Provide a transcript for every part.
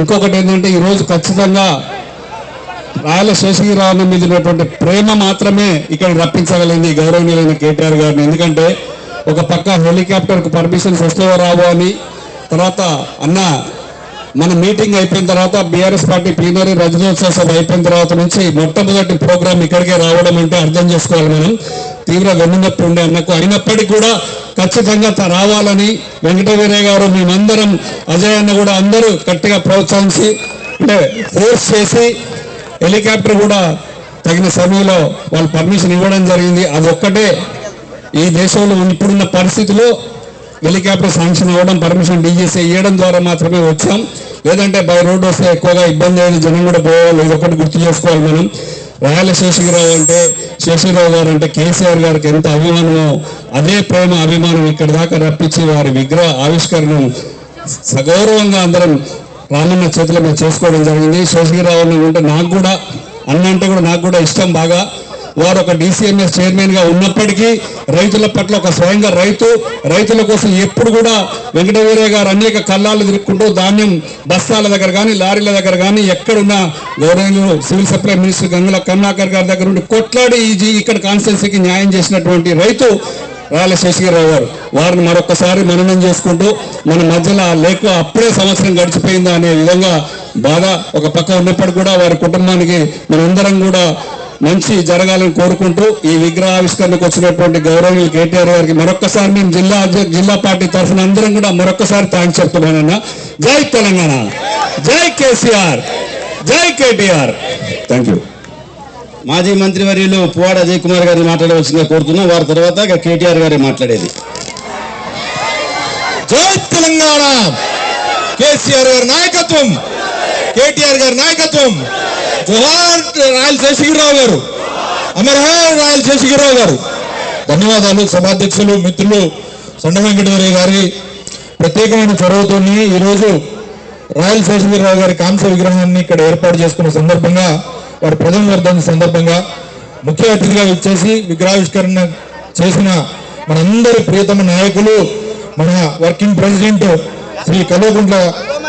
ఇంకొకటి ఏంటంటే ఈరోజు ఖచ్చితంగా రాయల శేషగిరిరావు మీద ఉన్నటువంటి ప్రేమ మాత్రమే ఇక్కడ రప్పించగలిగింది గౌరవనీయులైన కేటీఆర్ గారిని. ఎందుకంటే ఒక పక్క హెలికాప్టర్కు పర్మిషన్స్ వస్తావో రావో అని తర్వాత అన్న మన మీటింగ్ అయిపోయిన తర్వాత బీఆర్ఎస్ పార్టీ ప్లీనరీ రజనోత్సవ సభ అయిపోయిన తర్వాత నుంచి మొట్టమొదటి ప్రోగ్రామ్ ఇక్కడికే రావడం అంటే అర్థం చేసుకోవాలి మనం. తీవ్ర వెన్నునొప్పి ఉండే అన్నకు అయినప్పటికీ కూడా ఖచ్చితంగా రావాలని వెంకటవీరయ్య గారు మేమందరం అజయ్ అన్న కూడా అందరూ గట్టిగా ప్రోత్సహించి అంటే ఫోర్స్ చేసి హెలికాప్టర్ కూడా తగిన సమయంలో వాళ్ళు పర్మిషన్ ఇవ్వడం జరిగింది. అదొక్కటే ఈ దేశంలో ఇప్పుడున్న పరిస్థితిలో హెలికాప్టర్ శాంక్షన్ అవ్వడం పర్మిషన్ డీజీసీ ఇవ్వడం ద్వారా మాత్రమే వచ్చాం. లేదంటే బై రోడ్ వస్తే ఎక్కువగా ఇబ్బంది అయిన జనం కూడా పోవాలి. ఇది ఒకటి గుర్తు చేసుకోవాలి మనం. రాయల శేషగిరావు అంటే శేషగిరావు గారు అంటే కేసీఆర్ గారికి ఎంత అభిమానమో అదే ప్రేమ అభిమానం ఇక్కడ దాకా రప్పించి వారి విగ్రహ ఆవిష్కరణం సగౌరవంగా అందరం రామన్న చేతిలో మేము చేసుకోవడం జరిగింది. శేషగిరావు అన్న ఉంటే నాకు కూడా అన్న అంటే కూడా నాకు కూడా ఇష్టం బాగా. వారు ఒక డిసిఎంఎస్ చైర్మన్గా ఉన్నప్పటికీ రైతుల పట్ల ఒక స్వయంగా రైతు రైతుల కోసం ఎప్పుడు కూడా వెంకటవీరయ్య గారు అనేక కళ్ళాలు తిరుక్కుంటూ ధాన్యం బస్తాల దగ్గర కానీ లారీల దగ్గర కానీ ఎక్కడున్న గౌరవనీయులు civil supply minister Gangula Karunakar గారి దగ్గర నుండి కొట్లాడి ఈ ఇక్కడ కాన్స్టిట్యున్సీకి న్యాయం చేసినటువంటి రైతు రాయల శేషగిరిరావు గారు. వారిని మరొకసారి మననం చేసుకుంటూ మన మధ్యలో లేక అప్పుడే సంవత్సరం గడిచిపోయిందా అనే విధంగా బాధ ఒక పక్క ఉన్నప్పటికీ కూడా వారి కుటుంబానికి మనందరం కూడా మంచి జరగాలని కోరుకుంటూ ఈ విగ్రహావిష్కరణకు వచ్చినటువంటి గౌరవనీయులు కేటీఆర్ గారికి మరొక్కసారి మేము జిల్లా జిల్లా పార్టీ తరఫున అందరం కూడా మరొక్కసారి థ్యాంక్స్ చెప్తున్నానన్న. జై తెలంగాణ. జై కేసీఆర్. జై కేటీఆర్. థ్యాంక్ యూ మాజీ మంత్రివర్యులు పువ్వాడ అజయ్ కుమార్ గారిని మాట్లాడవలసిందిగా కోరుతున్నాం. వారి తర్వాత కేటీఆర్ గారి మాట్లాడేది. జై తెలంగాణ. కేసీఆర్ గారి నాయకత్వం. కేటీఆర్ గారి నాయకత్వం. జోహార్ రాయల్ శేషగిరిరావు గారు. అమర్ రాయల్ శేషగిరిరావు గారు. ధన్యవాదాలు సభాధ్యక్షులు మిత్రులు సండ వెంకటవరయ్య గారి ప్రత్యేకమైన చొరవతో ఈరోజు రాయల్ శేషగిరిరావు గారి కాంస విగ్రహాన్ని ఇక్కడ ఏర్పాటు చేసుకున్న సందర్భంగా వారి ప్రథమ వర్ధన సందర్భంగా ముఖ్య అతిథిగా వచ్చేసి విగ్రహావిష్కరణ చేసిన మనందరి ప్రియతమ నాయకులు మన వర్కింగ్ ప్రెసిడెంట్ శ్రీ కల్వకుంట్ల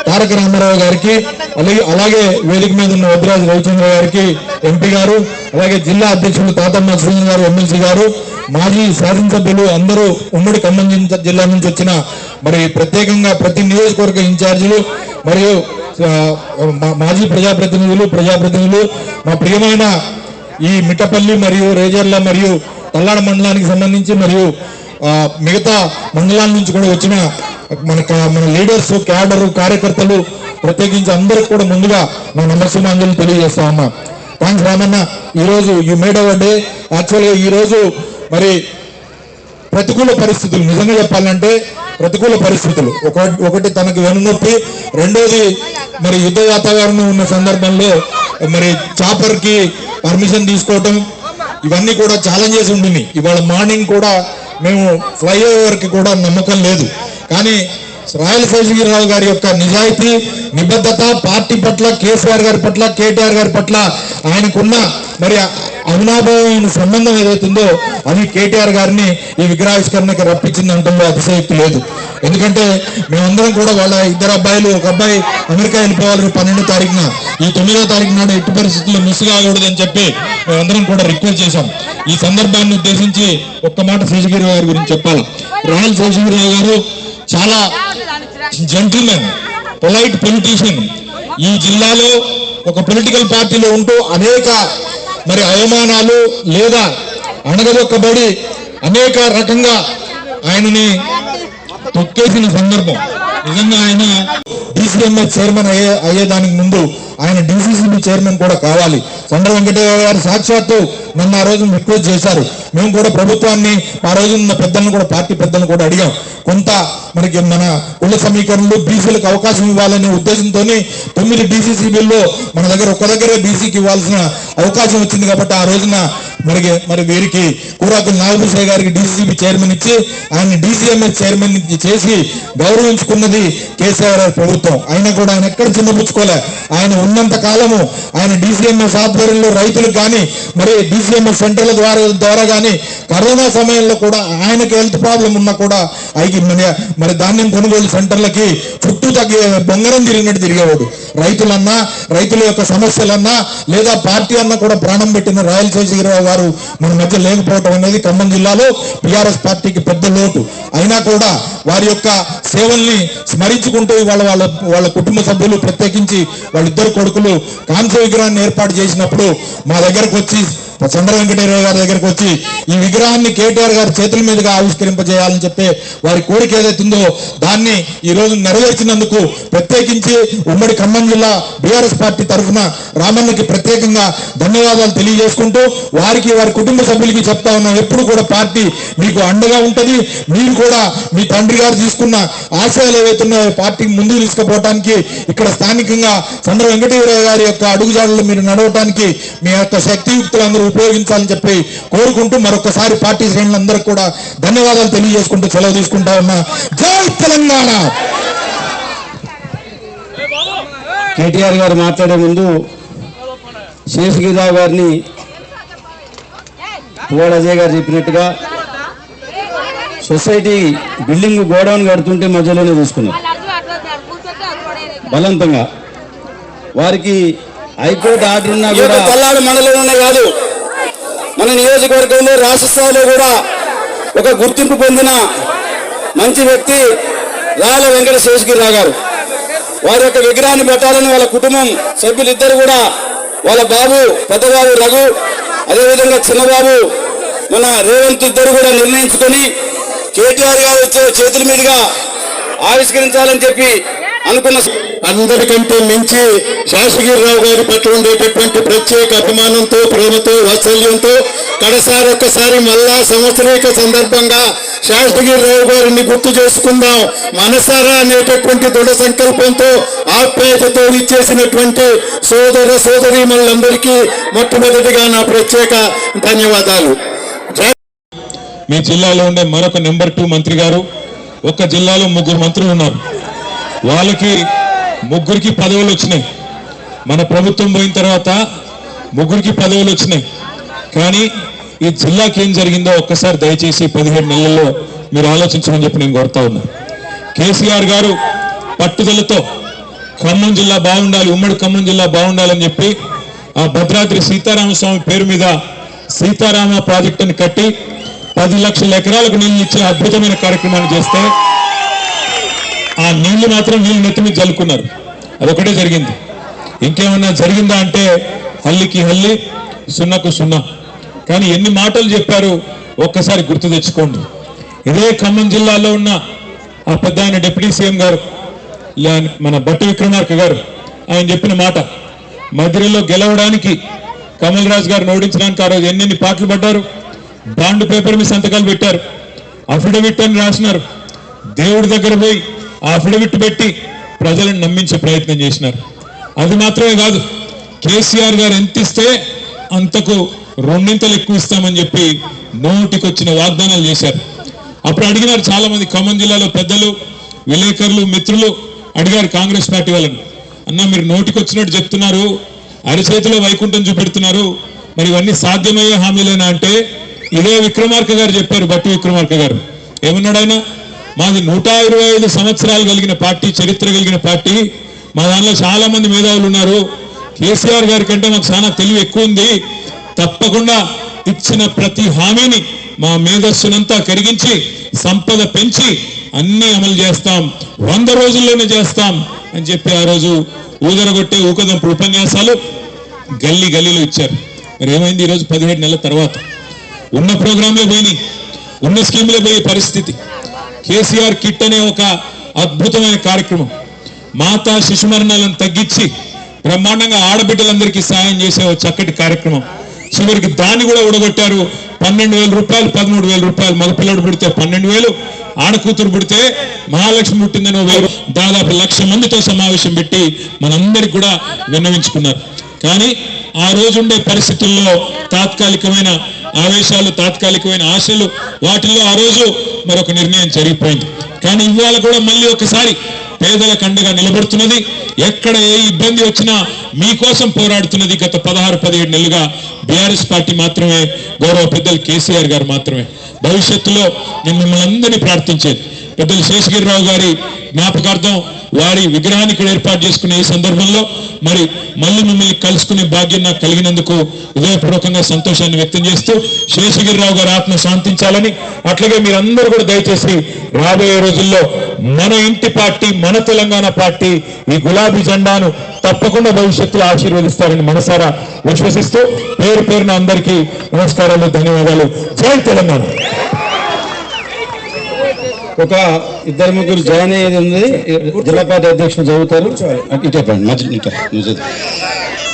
తారక రామారావు గారికి అలాగే అలాగే వేదిక మీద ఉన్న వద్రాజు రవిచంద్ర గారికి ఎంపీ గారు అలాగే జిల్లా అధ్యక్షులు తాతమ్మ సురేంద్ర గారు ఎమ్మెల్సీ గారు మాజీ శాసనసభ్యులు అందరూ ఉమ్మడి ఖమ్మం జిల్లా- నుంచి వచ్చిన మరి ప్రత్యేకంగా ప్రతి నియోజకవర్గ ఇన్ఛార్జీలు మరియు మాజీ ప్రజాప్రతినిధులు ప్రజాప్రతినిధులు మా ప్రియమైన ఈ మిట్టపల్లి మరియు రేజర్ల మరియు తల్లాడ మండలానికి సంబంధించి మరియు మిగతా మండలాల నుంచి కూడా వచ్చిన మన మన లీడర్స్ క్యాడర్ కార్యకర్తలు ప్రత్యేకించి అందరికి కూడా ముందుగా నా నమస్సుమాంజలు తెలియజేస్తా ఉన్నా. థ్యాంక్స్ రామన్న ఈరోజు యూ మేడ్ అవర్ డే. యాక్చువల్గా ఈరోజు మరి ప్రతికూల పరిస్థితులు నిజంగా చెప్పాలంటే ప్రతికూల పరిస్థితులు. ఒక ఒకటి తనకు వెనునొప్పి రెండోది మరి యుద్ధ వాతావరణం ఉన్న సందర్భంలో మరి చాపర్కి పర్మిషన్ తీసుకోవటం ఇవన్నీ కూడా ఛాలెంజెస్ ఉండినాయి ఇవాళ మార్నింగ్ కూడా మేము ఫ్లైఓవర్కి కూడా నమ్మకం లేదు. కానీ రాయల్ శేషగిరిరావు గారి యొక్క నిజాయితీ నిబద్ధత పార్టీ పట్ల కేసీఆర్ గారి పట్ల కేటీఆర్ గారి పట్ల ఆయనకున్న మరి అవినాభావమైన సంబంధం ఏదైతుందో అది కేటీఆర్ గారిని ఈ విగ్రహావిష్కరణకి రప్పించింది అంటంలో అతిశయక్తి లేదు. ఎందుకంటే మేమందరం కూడా వాళ్ళ ఇద్దరు అబ్బాయిలు ఒక అబ్బాయి అమెరికా వెళ్ళిపోవాలని పన్నెండో తారీఖున ఈ తొమ్మిదో తారీఖు నాడు ఎట్టి పరిస్థితుల్లో మిస్ కాకూడదని చెప్పి మేమందరం కూడా రిక్వెస్ట్ చేశాం. ఈ సందర్భాన్ని ఉద్దేశించి ఒక్క మాట శేషగిరి గారి గురించి చెప్పాలి. రాయల్ శేషగిరి గారు చాలా జెంటిల్మెన్ పొలైట్ పొలిటీషియన్ ఈ జిల్లాలో ఒక పొలిటికల్ పార్టీలో ఉంటూ అనేక మరి అవమానాలు లేదా అణగదొక్కబడి అనేక రకంగా ఆయనని తొక్కేసిన సందర్భం. నిజంగా ఆయన డిసిఎంఎస్ చైర్మన్ అయ్యే అయ్యేదానికి ముందు ఆయన డిసిసిబి చైర్మన్ కూడా కావాలి. చంద్ర వెంకటయ్య గారు సాక్షాత్తు నన్ను ఆ రోజు రిక్వెస్ట్ చేశారు. మేము కూడా ప్రభుత్వాన్ని ఆ రోజు ఉన్న పెద్దలను కూడా పార్టీ పెద్దలను కూడా అడిగాం. కొంత మనకి మన కుల సమీకరణలు బీసీలకు అవకాశం ఇవ్వాలనే ఉద్దేశంతో తొమ్మిది డీసీసీ బిల్లో మన దగ్గర ఒక్క దగ్గరే బీసీకి ఇవ్వాల్సిన అవకాశం వచ్చింది కాబట్టి ఆ రోజున మరి మరి వీరికి కూరాకుల నాగభూషయ్య గారికి డీసీసీ చైర్మన్ ఇచ్చి ఆయన డీసీఎంఎస్ చైర్మన్ చేసి గౌరవించుకున్నది కేసీఆర్ ప్రభుత్వం. అయినా కూడా ఆయన ఎక్కడ చిన్నపుచ్చుకోలే ఆయన ఉన్నంత కాలము ఆయన డీసీఎంఎస్ ఆధ్వర్యంలో రైతులకు కానీ మరి డీసీఎంఎస్ సెంటర్ల ద్వారా ద్వారా కానీ కరోనా సమయంలో కూడా ఆయనకి హెల్త్ ప్రాబ్లం ఉన్నా కూడా మరి ధాన్యం కొనుగోలు సెంటర్లకి చుట్టూ తగ్గి బొంగరం తిరిగినట్టు తిరిగేవాడు. రైతులన్నా రైతుల యొక్క సమస్యలన్నా లేదా పార్టీ అన్నా కూడా ప్రాణం పెట్టిన రాయల్ శేషగిరిరావు గారు మన మధ్య లేకపోవటం అనేది ఖమ్మం జిల్లాలో టిఆర్ఎస్ పార్టీకి పెద్ద లోటు. అయినా కూడా వారి యొక్క సేవల్ని స్మరించుకుంటూ ఇవాళ వాళ్ళ వాళ్ళ కుటుంబ సభ్యులు ప్రత్యేకించి వాళ్ళిద్దరు కొడుకులు కాంస్య విగ్రహాన్ని ఏర్పాటు చేసినప్పుడు మా దగ్గరకు వచ్చి చంద్ర వెంకటేశ్వర గారి దగ్గరకు వచ్చి ఈ విగ్రహాన్ని కేటీఆర్ గారి చేతుల మీదుగా ఆవిష్కరింపజేయాలని చెప్పే వారి కోరిక ఏదైతుందో దాన్ని ఈ రోజు నెరవేర్చినందుకు ప్రత్యేకించి ఉమ్మడి ఖమ్మం జిల్లా బీఆర్ఎస్ పార్టీ తరఫున రామన్నకి ప్రత్యేకంగా ధన్యవాదాలు తెలియజేసుకుంటూ వారికి వారి కుటుంబ సభ్యులకి చెప్తా ఉన్నాం. ఎప్పుడు కూడా పార్టీ మీకు అండగా ఉంటుంది. మీరు కూడా మీ తండ్రి గారు తీసుకున్న ఆశయాలు ఏవైతున్నాయో పార్టీకి ముందుకు తీసుకుపోవటానికి ఇక్కడ స్థానికంగా చంద్ర వెంకటేశ్వర గారి యొక్క అడుగుజాడలు మీరు నడవటానికి మీ యొక్క శక్తియుక్తులు అందరూ ఉపయోగించాలని చెప్పి కోరుకుంటూ మరొకసారి పార్టీ శ్రేణులందరికీ కూడా ధన్యవాదాలు తెలియజేసుకుంటూ సెలవు తీసుకుంటా ఉన్నా. జై తెలంగాణ! కేటీఆర్ గారు మాట్లాడే ముందు శేషగిరిరావు గారిని పువ్వాడ అజయ్ గారు చెప్పినట్టుగా సొసైటీ బిల్డింగ్ గోడౌన్ కడుతుంటే మధ్యలోనే చూసుకున్నారు బలవంతంగా. వారికి హైకోర్టు ఆర్డర్ ఉన్నా కూడా పల్నాడు మండలంలోనే కాదు. మన నియోజకవర్గంలో రాష్ట్ర స్థాయిలో కూడా ఒక గుర్తింపు పొందిన మంచి వ్యక్తి రాయల వెంకట శేషగిరిరావు గారు. వారి యొక్క విగ్రహాన్ని పెట్టాలని వాళ్ళ కుటుంబం సభ్యులిద్దరు కూడా వాళ్ళ బాబు పెద్దబాబు రఘు అదేవిధంగా చిన్నబాబు మన రేవంత్ ఇద్దరు కూడా నిర్ణయించుకొని కేటీఆర్ గారు వచ్చే చేతుల మీదుగా ఆవిష్కరించాలని చెప్పి అనుకున్న అందరికంటే మించి శాసగిరిరావు గారి పట్ల ఉండేటటువంటి ప్రత్యేక అభిమానంతో ప్రేమతో వాత్సల్యంతో కడసారి ఒక్కసారి మళ్ళా సంవత్సరీక సందర్భంగా శాసగిరిరావు గారిని గుర్తు చేసుకుందాం. మనసారా అనేటటువంటి దృఢ సంకల్పంతో ఆప్యాయతతో ఇచ్చేసినటువంటి సోదర సోదరీమణులందరికీ మొట్టమొదటిగా నా ప్రత్యేక ధన్యవాదాలు. మీ జిల్లాలో ఉండే మరొక నెంబర్ టూ మంత్రి గారు ఒక జిల్లాలో ముగ్గురు మంత్రులు ఉన్నారు. వాళ్ళకి ముగ్గురికి పదవులు వచ్చినాయి. మన ప్రభుత్వం పోయిన తర్వాత ముగ్గురికి పదవులు వచ్చినాయి. కానీ ఈ జిల్లాకి ఏం జరిగిందో ఒక్కసారి దయచేసి పదిహేడు నెలల్లో మీరు ఆలోచించమని చెప్పి నేను కోరుతా ఉన్నా. కేసీఆర్ గారు పట్టుదలతో ఖమ్మం జిల్లా బాగుండాలి ఉమ్మడి ఖమ్మం జిల్లా బాగుండాలని చెప్పి ఆ భద్రాద్రి సీతారామస్వామి పేరు మీద సీతారామ ప్రాజెక్టుని కట్టి పది లక్షల ఎకరాలకు నీళ్ళు ఇచ్చే అద్భుతమైన కార్యక్రమాన్ని చేస్తే ఆ నీళ్ళు మాత్రం నీళ్ళు నెత్తి మీద చల్లుకున్నారు అదొకటే జరిగింది. ఇంకేమన్నా జరిగిందా అంటే హల్లికి హల్లి సున్నకు సున్నా. కానీ ఎన్ని మాటలు చెప్పారు ఒక్కసారి గుర్తు తెచ్చుకోండి. ఇదే ఖమ్మం జిల్లాలో ఉన్న ఆ పెద్ద ఆయన డిప్యూటీ సీఎం గారు మన బట్టి విక్రమార్క గారు ఆయన చెప్పిన మాట మధ్యలో గెలవడానికి కమల్ రాజ్ గారిని ఓడించడానికి ఆ రోజు ఎన్నెన్ని పాటలు పడ్డారు బాండ్ పేపర్ మీద సంతకాలు పెట్టారు అఫిడవిట్ అని రాసినారు. దేవుడి దగ్గర పోయి అఫిడవిట్ పెట్టి ప్రజలను నమ్మించే ప్రయత్నం చేసినారు. అది మాత్రమే కాదు కేసీఆర్ గారు ఎంత ఇస్తే అంతకు రెండింతలు ఎక్కువ ఇస్తామని చెప్పి నోటికొచ్చిన వాగ్దానాలు చేశారు. అప్పుడు అడిగినారు చాలా మంది ఖమ్మం జిల్లాలో పెద్దలు విలేకరులు మిత్రులు అడిగారు కాంగ్రెస్ పార్టీ వాళ్ళని. అన్న మీరు నోటికొచ్చినట్టు చెప్తున్నారు అరిచేతిలో వైకుంఠం చూపెడుతున్నారు మరి ఇవన్నీ సాధ్యమయ్యే హామీలేనా? అంటే ఇదే విక్రమార్క గారు చెప్పారు బట్టి విక్రమార్క గారు. ఏమన్నాడు ఆయన? మాది నూట ఇరవై ఐదు సంవత్సరాలు కలిగిన పార్టీ చరిత్ర కలిగిన పార్టీ. మా దానిలో చాలా మంది మేధావులు ఉన్నారు. కేసీఆర్ గారి కంటే మాకు చాలా తెలివి ఎక్కువ ఉంది. తప్పకుండా ఇచ్చిన ప్రతి హామీని మా మేధస్సునంతా కరిగించి సంపద పెంచి అన్ని అమలు చేస్తాం. వంద రోజుల్లోనే చేస్తాం అని చెప్పి ఆ రోజు ఊదరగొట్టే ఊకదంపు ఉపన్యాసాలు గల్లీ గల్లీలో ఇచ్చారు. మరి ఏమైంది ఈరోజు పదిహేడు నెలల తర్వాత? ఉన్న ప్రోగ్రాంలో పోయినాయి. ఉన్న స్కీమ్లో పోయే పరిస్థితి. కేసీఆర్ కిట్ అనే ఒక అద్భుతమైన కార్యక్రమం. మాతా శిశు మరణాలను తగ్గించి బ్రహ్మాండంగా ఆడబిడ్డలందరికీ సాయం చేసే ఒక చక్కటి కార్యక్రమం. చివరికి దాన్ని కూడా ఊడగొట్టారు. పన్నెండు వేల రూపాయలు పదమూడు వేల రూపాయలు మగపిల్లడు పుడితే పన్నెండు వేలు ఆడకూతురు పుడితే మహాలక్ష్మి పుట్టిందని ఓ వేరు దాదాపు లక్ష మందితో సమావేశం పెట్టి మనందరికి కూడా విన్నవించుకున్నారు. కానీ ఆ రోజుండే పరిస్థితుల్లో తాత్కాలికమైన ఆవేశాలు తాత్కాలికమైన ఆశలు వాటిల్లో ఆ రోజు మరొక నిర్ణయం జరిగిపోయింది. కానీ ఇవాళ కూడా మళ్ళీ ఒకసారి పేదల కండగా నిలబడుతున్నది. ఎక్కడ ఏ ఇబ్బంది వచ్చినా మీకోసం పోరాడుతున్నది గత పదహారు పదిహేడు నెలలుగా బీఆర్ఎస్ పార్టీ మాత్రమే గౌరవ పెద్దలు కేసీఆర్ గారు మాత్రమే. భవిష్యత్తులో నేను మిమ్మల్ని అందరినీ ప్రార్థించేది పెద్దలు శేషగిరిరావు గారి జ్ఞాపకార్థం వారి విగ్రహాన్ని ఇక్కడ ఏర్పాటు చేసుకునే ఈ సందర్భంలో మరి మళ్ళీ మిమ్మల్ని కలుసుకునే భాగ్యం నాకు కలిగినందుకు హృదయపూర్వకంగా సంతోషాన్ని వ్యక్తం చేస్తూ శేషగిరిరావు గారి ఆత్మ శాంతించాలని అట్లాగే మీరందరూ కూడా దయచేసి రాబోయే రోజుల్లో మన ఇంటి పార్టీ మన తెలంగాణ పార్టీ ఈ గులాబీ జెండాను తప్పకుండా భవిష్యత్తులో ఆశీర్వదిస్తారని మనసారా విశ్వసిస్తూ పేరు పేరున అందరికీ నమస్కారాలు ధన్యవాదాలు. జై తెలంగాణ. ఒక ఇద్దరు ముగ్గురు జాయిన్ అయ్యేది ఉంది. జిల్లా పార్టీ అధ్యక్షులు చదువుతారు. ఇటే పండి మధ్య నువ్వు చదువు